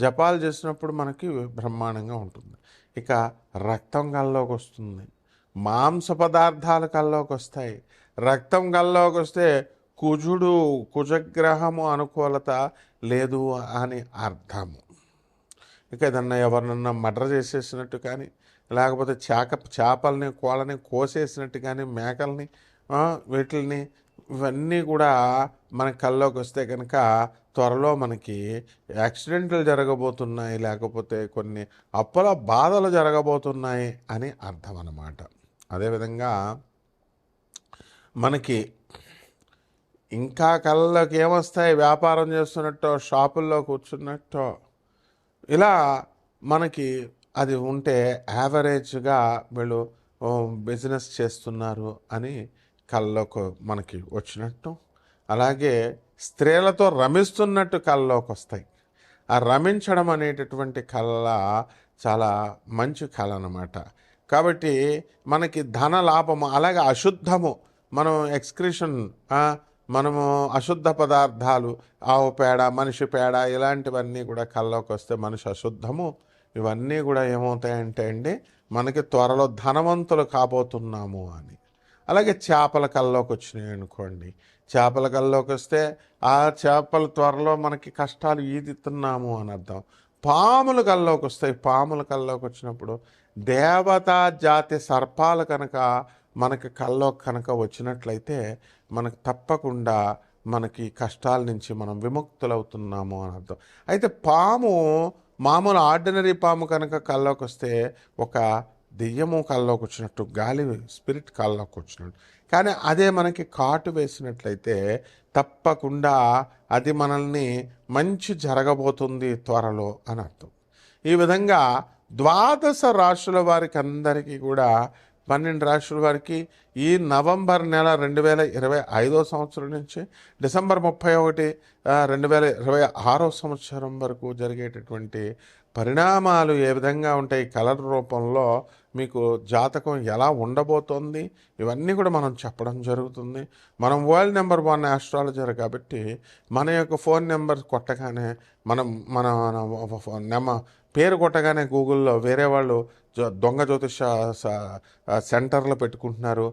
జపాలు చేసినప్పుడు మనకి బ్రహ్మాండంగా ఉంటుంది. ఇక రక్తం కల్లోకి వస్తుంది. మాంస పదార్థాలు కల్లోకి వస్తాయి. రక్తం కల్లోకి వస్తే కుజుడు కుజగ్రహము అనుకూలత లేదు అని అర్థము. ఇక ఏదన్నా ఎవరినన్నా మర్డర్ చేసేసినట్టు కానీ లేకపోతే చేక చేపల్ని కోళ్ళని కోసేసినట్టు కానీ మేకల్ని వీటిల్ని ఇవన్నీ కూడా మన కల్లోకి వస్తే కనుక త్వరలో మనకి యాక్సిడెంట్లు జరగబోతున్నాయి లేకపోతే కొన్ని అప్పుల బాధలు జరగబోతున్నాయి అని అర్థం అన్నమాట. అదేవిధంగా మనకి ఇంకా కళ్ళకి ఏమొస్తాయి? వ్యాపారం చేస్తున్నట్టో షాపుల్లో కూర్చున్నట్టో ఇలా మనకి అది ఉంటే యావరేజ్గా వీళ్ళు బిజినెస్ చేస్తున్నారు అని కళ్ళలోకి మనకి వచ్చినట్టు. అలాగే స్త్రీలతో రమిస్తున్నట్టు కళ్ళలోకి వస్తాయి. ఆ రమించడం అనేటటువంటి కళ చాలా మంచి కళ అన్నమాట. కాబట్టి మనకి ధన లాభము అలాగే అశుద్ధము. మనం ఎక్స్క్రిషన్ మనము అశుద్ధ పదార్థాలు ఆవు పేడ మనిషి పేడ ఇలాంటివన్నీ కూడా కళ్ళలోకి వస్తే మనిషి అశుద్ధము. ఇవన్నీ కూడా ఏమవుతాయంటే అండి మనకి త్వరలో ధనవంతులు కాబోతున్నాము అని. అలాగే చేపల కల్లోకి వచ్చినాయి అనుకోండి. చేపల కల్లోకి వస్తే ఆ చేపల త్వరలో మనకి కష్టాలు ఈదుతున్నాము అని అర్థం. పాముల కల్లోకి వస్తాయి. పాముల కల్లోకి వచ్చినప్పుడు దేవతా జాతి సర్పాలు కనుక మనకి కల్లో కనుక వచ్చినట్లయితే మనకు తప్పకుండా మనకి కష్టాల నుంచి మనం విముక్తులవుతున్నాము అని అర్థం. అయితే పాము మామూలు ఆర్డినరీ పాము కనుక కల్లోకి వస్తే ఒక దెయ్యము కల్లోకి వచ్చినట్టు గాలి స్పిరిట్ కల్లోకి వచ్చినట్టు. కానీ అదే మనకి కాటు వేసినట్లయితే తప్పకుండా అది మనల్ని మంచి జరగబోతుంది త్వరలో అని అర్థం. ఈ విధంగా ద్వాదశ రాశుల వారికి అందరికీ కూడా పన్నెండు రాశుల వారికి ఈ నవంబర్ నెల రెండు వేల ఇరవై ఐదో సంవత్సరం నుంచి డిసెంబర్ ముప్పై ఒకటి రెండు వేల ఇరవై ఆరో సంవత్సరం వరకు జరిగేటటువంటి పరిణామాలు ఏ విధంగా ఉంటాయి? కలర్ రూపంలో మీకు జాతకం ఎలా ఉండబోతోంది? ఇవన్నీ కూడా మనం చెప్పడం జరుగుతుంది. మనం వరల్డ్ నెంబర్ వన్ ఆస్ట్రాలజర్ కాబట్టి మన యొక్క ఫోన్ నెంబర్ కొట్టగానే మనం మన మన నెమ పేరు కొట్టగానే గూగుల్లో వేరే వాళ్ళు దొంగ జ్యోతిష స- సెంటర్లు పెట్టుకుంటున్నారు.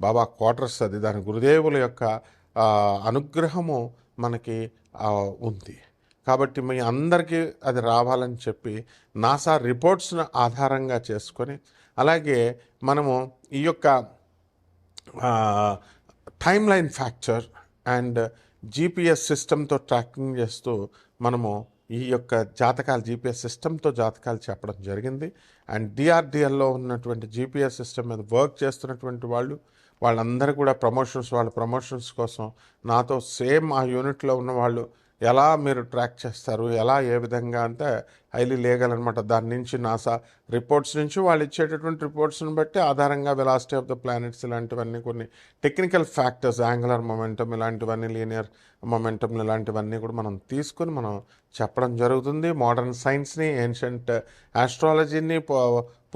బాబా క్వార్టర్స్ అది దాని గురుదేవుల యొక్క అనుగ్రహము మనకి ఉంది. కాబట్టి మీ అందరికీ అది రావాలని చెప్పి నాసా రిపోర్ట్స్ను ఆధారంగా చేసుకొని అలాగే మనము ఈ యొక్క time line feature and GPS సిస్టంతో tracking చేస్తూ మనము ఈ యొక్క జాతకాలు జీపీఎస్ సిస్టమ్తో జాతకాలు చెప్పడం జరిగింది. అండ్ డిఆర్డిఎల్లో ఉన్నటువంటి జీపీఎస్ సిస్టమ్ మీద వర్క్ చేస్తున్నటువంటి వాళ్ళు వాళ్ళందరూ కూడా ప్రమోషన్స్ వాళ్ళ ప్రమోషన్స్ కోసం నాతో సేమ్ ఆ యూనిట్లో ఉన్న వాళ్ళు ఎలా మీరు ట్రాక్ చేస్తారు ఎలా ఏ విధంగా అంటే హైలీ లీగల్ అనమాట దాని నుంచి నాసా రిపోర్ట్స్ నుంచి వాళ్ళు ఇచ్చేటటువంటి రిపోర్ట్స్ని బట్టి ఆధారంగా వెలాసిటీ ఆఫ్ ద ప్లానెట్స్ ఇలాంటివన్నీ కొన్ని టెక్నికల్ ఫ్యాక్టర్స్ యాంగులర్ మొమెంటం ఇలాంటివన్నీ లీనియర్ మొమెంటం ఇలాంటివన్నీ కూడా మనం తీసుకొని మనం చెప్పడం జరుగుతుంది. మోడర్న్ సైన్స్ని ఏన్షంట్ ఆస్ట్రాలజీని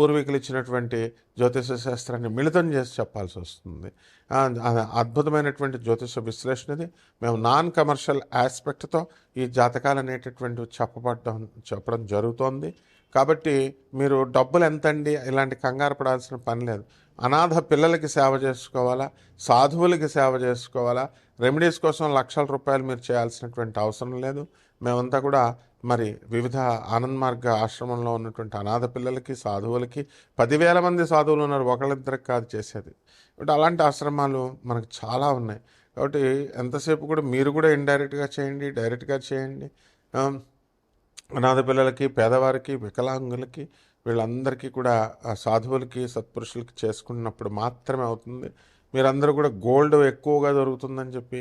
పూర్వీకులు ఇచ్చినటువంటి జ్యోతిష శాస్త్రాన్ని మిళితం చేసి చెప్పాల్సి వస్తుంది. అద్భుతమైనటువంటి జ్యోతిష విశ్లేషణ ఇది. మేము నాన్ కమర్షియల్ ఆస్పెక్ట్తో ఈ జాతకాలు అనేటటువంటి చెప్పబడడం చెప్పడం జరుగుతోంది. కాబట్టి మీరు డబ్బులు ఎంతండి? ఇలాంటి కంగారు పడాల్సిన పని లేదు. అనాథ పిల్లలకి సేవ చేసుకోవాలా? సాధువులకి సేవ చేసుకోవాలా? రెమెడీస్ కోసం లక్షల రూపాయలు మీరు చేయాల్సినటువంటి అవసరం లేదు. మేమంతా కూడా మరి వివిధ ఆనంద్ మార్గ ఆశ్రమంలో ఉన్నటువంటి అనాథ పిల్లలకి సాధువులకి పదివేల మంది సాధువులు ఉన్నారు. ఒకళ్ళిద్దరికి కాదు చేసేది. కాబట్టి అలాంటి ఆశ్రమాలు మనకు చాలా ఉన్నాయి. కాబట్టి ఎంతసేపు కూడా మీరు కూడా ఇండైరెక్ట్గా చేయండి డైరెక్ట్గా చేయండి. అనాథ పిల్లలకి పేదవారికి వికలాంగులకి వీళ్ళందరికీ కూడా సాధువులకి సత్పురుషులకి చేసుకున్నప్పుడు మాత్రమే అవుతుంది. మీరందరూ కూడా గోల్డ్ ఎక్కువగా దొరుకుతుందని చెప్పి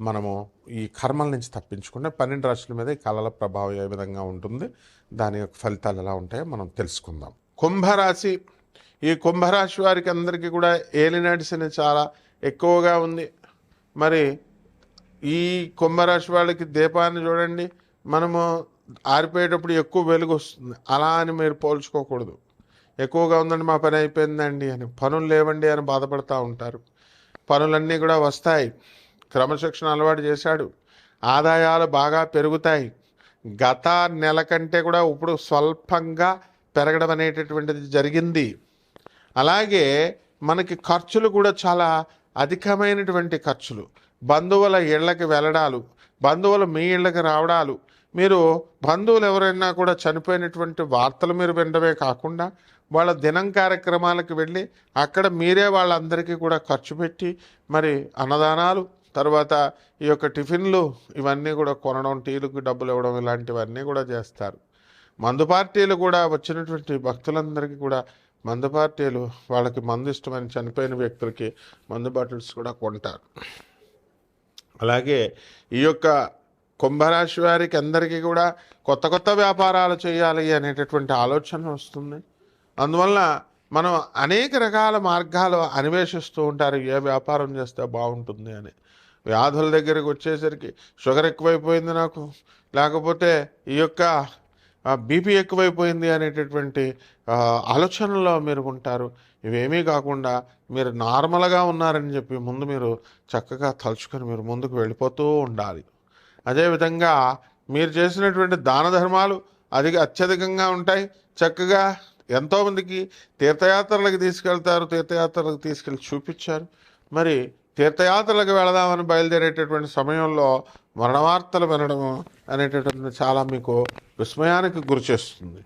మనము ఈ కర్మల నుంచి తప్పించుకుంటే పన్నెండు రాశుల మీద ఈ కళల ప్రభావం ఏ విధంగా ఉంటుంది దాని యొక్క ఫలితాలు ఎలా ఉంటాయో మనం తెలుసుకుందాం. కుంభరాశి ఈ కుంభరాశి వారికి అందరికీ కూడా ఏలినాటి శని చాలా ఎక్కువగా ఉంది. మరి ఈ కుంభరాశి వాళ్ళకి దీపాన్ని చూడండి మనము ఆరిపోయేటప్పుడు ఎక్కువ వెలుగు వస్తుంది. అలా అని మీరు పోల్చుకోకూడదు. ఎక్కువగా ఉందండి మా పని అయిపోయిందండి అని పనులు లేవండి అని బాధపడుతూ ఉంటారు. పనులన్నీ కూడా వస్తాయి. క్రమశిక్షణ అలవాటు చేశాడు. ఆదాయాలు బాగా పెరుగుతాయి. గత నెల కంటే కూడా ఇప్పుడు స్వల్పంగా పెరగడం అనేటటువంటిది జరిగింది. అలాగే మనకి ఖర్చులు కూడా చాలా అధికమైనటువంటి ఖర్చులు. బంధువుల ఇళ్ళకి వెళ్ళడాలు బంధువులు మీ ఇళ్ళకి రావడాలు. మీరు బంధువులు ఎవరైనా కూడా చనిపోయినటువంటి వార్తలు మీరు వినడమే కాకుండా వాళ్ళ దినం కార్యక్రమాలకు వెళ్ళి అక్కడ మీరే వాళ్ళందరికీ కూడా ఖర్చు పెట్టి మరి అన్నదానాలు తర్వాత ఈ యొక్క టిఫిన్లు ఇవన్నీ కూడా కొనడం టీలకు డబ్బులు ఇవ్వడం ఇలాంటివన్నీ కూడా చేస్తారు. మందు పార్టీలు కూడా వచ్చినటువంటి భక్తులందరికీ కూడా మందు పార్టీలు వాళ్ళకి మందు ఇష్టమని చనిపోయిన వ్యక్తులకి మందు బాటిల్స్ కూడా కొంటారు. అలాగే ఈ యొక్క కుంభరాశి వారికి అందరికీ కూడా కొత్త కొత్త వ్యాపారాలు చేయాలి అనేటటువంటి ఆలోచన వస్తుంది. అందువల్ల మనం అనేక రకాల మార్గాలు అన్వేషిస్తూ ఉంటారు ఏ వ్యాపారం చేస్తే బాగుంటుంది అని. వ్యాధుల దగ్గరకు వచ్చేసరికి షుగర్ ఎక్కువైపోయింది నాకు. లేకపోతే ఈ యొక్క బీపీ ఎక్కువైపోయింది అనేటటువంటి ఆలోచనలో మీరు ఉంటారు. ఇవేమీ కాకుండా మీరు నార్మల్గా ఉన్నారని చెప్పి ముందు మీరు చక్కగా తలుచుకొని మీరు ముందుకు వెళ్ళిపోతూ ఉండాలి. అదేవిధంగా మీరు చేసినటువంటి దాన ధర్మాలు అది అత్యధికంగా ఉంటాయి. చక్కగా ఎంతోమందికి తీర్థయాత్రలకు తీసుకెళ్తారు తీర్థయాత్రలకు తీసుకెళ్ళి చూపించారు. మరి తీర్థయాత్రలకు వెళదామని బయలుదేరేటటువంటి సమయంలో మరణవార్తలు వినడము అనేటటువంటి చాలా మీకు విస్మయానికి గురి చేస్తుంది.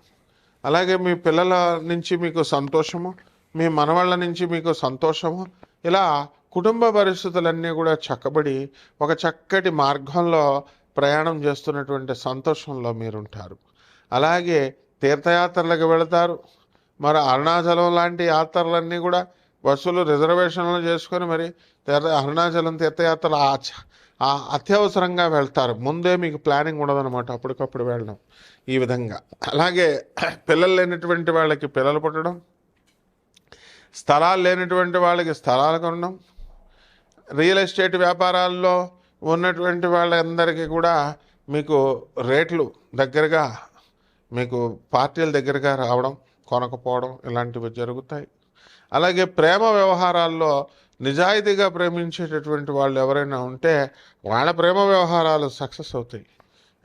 అలాగే మీ పిల్లల నుంచి మీకు సంతోషము మీ మనవాళ్ళ నుంచి మీకు సంతోషము ఇలా కుటుంబ పరిస్థితులన్నీ కూడా చక్కబడి ఒక చక్కటి మార్గంలో ప్రయాణం చేస్తున్నటువంటి సంతోషంలో మీరుంటారు. అలాగే తీర్థయాత్రలకు వెళతారు. మరి అరుణాచలం లాంటి యాత్రలన్నీ కూడా బస్సులు రిజర్వేషన్లు చేసుకొని మరి తీర్థ అరుణాచలం తీర్థయాత్రలు అత్యవసరంగా వెళ్తారు. ముందే మీకు ప్లానింగ్ ఉండదన్నమాట. అప్పటికప్పుడు వెళ్ళడం ఈ విధంగా. అలాగే పిల్లలు లేనటువంటి వాళ్ళకి పిల్లలు పుట్టడం స్థలాలు లేనటువంటి వాళ్ళకి స్థలాలు కొనడం రియల్ ఎస్టేట్ వ్యాపారాల్లో ఉన్నటువంటి వాళ్ళందరికీ కూడా మీకు రేట్లు దగ్గరగా మీకు పార్టీల దగ్గరగా రావడం కొనకపోవడం ఇలాంటివి జరుగుతాయి. అలాగే ప్రేమ వ్యవహారాల్లో నిజాయితీగా ప్రేమించేటటువంటి వాళ్ళు ఎవరైనా ఉంటే వాళ్ళ ప్రేమ వ్యవహారాలు సక్సెస్ అవుతాయి.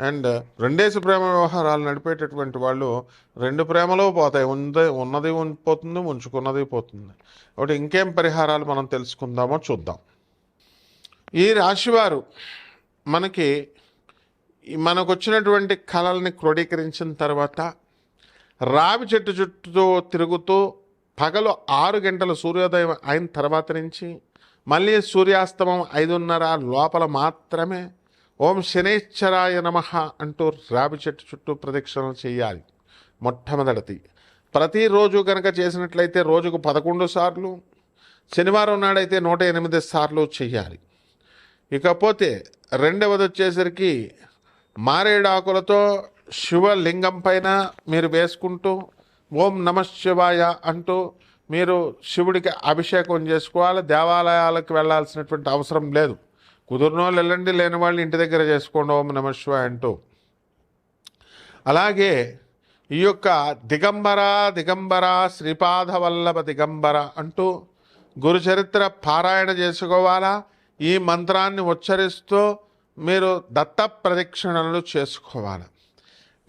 అండ్ రెండేసి ప్రేమ వ్యవహారాలు నడిపేటటువంటి వాళ్ళు రెండు ప్రేమలో పోతాయి. ఉంది ఉన్నది పోతుంది ఉంచుకున్నది పోతుంది. ఒకటి ఇంకేం పరిహారాలు మనం తెలుసుకుందామో చూద్దాం. ఈ రాశివారు మనకి మనకు వచ్చినటువంటి కళల్ని క్రోడీకరించిన తర్వాత రావి చెట్టు చుట్టూ తిరుగుతూ పగలు ఆరు గంటల సూర్యోదయం అయిన తర్వాత నుంచి మళ్ళీ సూర్యాస్తమం ఐదున్నర లోపల మాత్రమే ఓం శనేశ్వరాయ నమ అంటూ రావి చెట్టు చుట్టూ ప్రదక్షిణలు చేయాలి మొట్టమొదటిది. ప్రతిరోజు కనుక చేసినట్లయితే రోజుకు పదకొండు సార్లు శనివారం నాడైతే నూట ఎనిమిది సార్లు చేయాలి. ఇకపోతే రెండవది వచ్చేసరికి మారేడాకులతో శివలింగం పైన మీరు వేసుకుంటూ ఓం నమ శివాయ అంటూ మీరు శివుడికి అభిషేకం చేసుకోవాలి దేవాలయాలకు వెళ్ళాల్సినటువంటి అవసరం లేదు. కుదిరిన వాళ్ళు వెళ్ళండి లేని వాళ్ళు ఇంటి దగ్గర చేసుకోండి ఓం నమ శివాయ అంటూ. అలాగే ఈ యొక్క దిగంబర దిగంబర శ్రీపాద వల్లభ దిగంబర అంటూ గురుచరిత్ర పారాయణ చేసుకోవాలా? ఈ మంత్రాన్ని ఉచ్చరిస్తూ మీరు దత్త ప్రదక్షిణలు చేసుకోవాలి?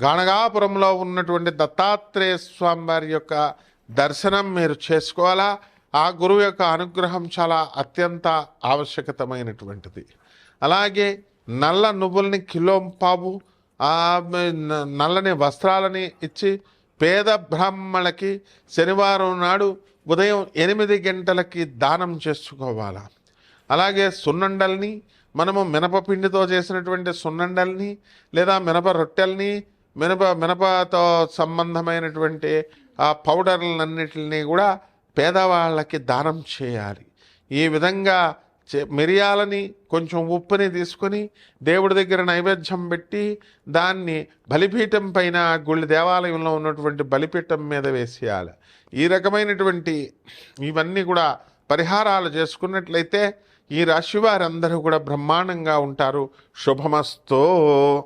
గణగాపురంలో ఉన్నటువంటి దత్తాత్రేయ స్వామి వారి యొక్క దర్శనం మీరు చేసుకోవాలా? ఆ గురువు యొక్క అనుగ్రహం చాలా అత్యంత ఆవశ్యకతమైనటువంటిది. అలాగే నల్ల నువ్వుల్ని కిలోంపావు నల్లని వస్త్రాలని ఇచ్చి పేద బ్రాహ్మణులకి శనివారం నాడు ఉదయం ఎనిమిది గంటలకి దానం చేసుకోవాలా? అలాగే సున్నుండల్ని మనము మినపపిండితో చేసినటువంటి సున్నండల్ని లేదా మినప రొట్టెల్ని మినప మినపతో సంబంధమైనటువంటి ఆ పౌడర్లన్నిటిని కూడా పేదవాళ్ళకి దానం చేయాలి. ఈ విధంగా చే- మిరియాలని కొంచెం ఉప్పుని తీసుకొని దేవుడి దగ్గర నైవేద్యం పెట్టి దాన్ని బలిపీఠం పైన గుళ్ళ దేవాలయంలో ఉన్నటువంటి బలిపీఠం మీద వేసేయాలి. ఈ రకమైనటువంటి ఇవన్నీ కూడా పరిహారాలు చేసుకున్నట్లయితే ఈ రాశివారందరూ కూడా బ్రహ్మాండంగా ఉంటారు. శుభమస్తో.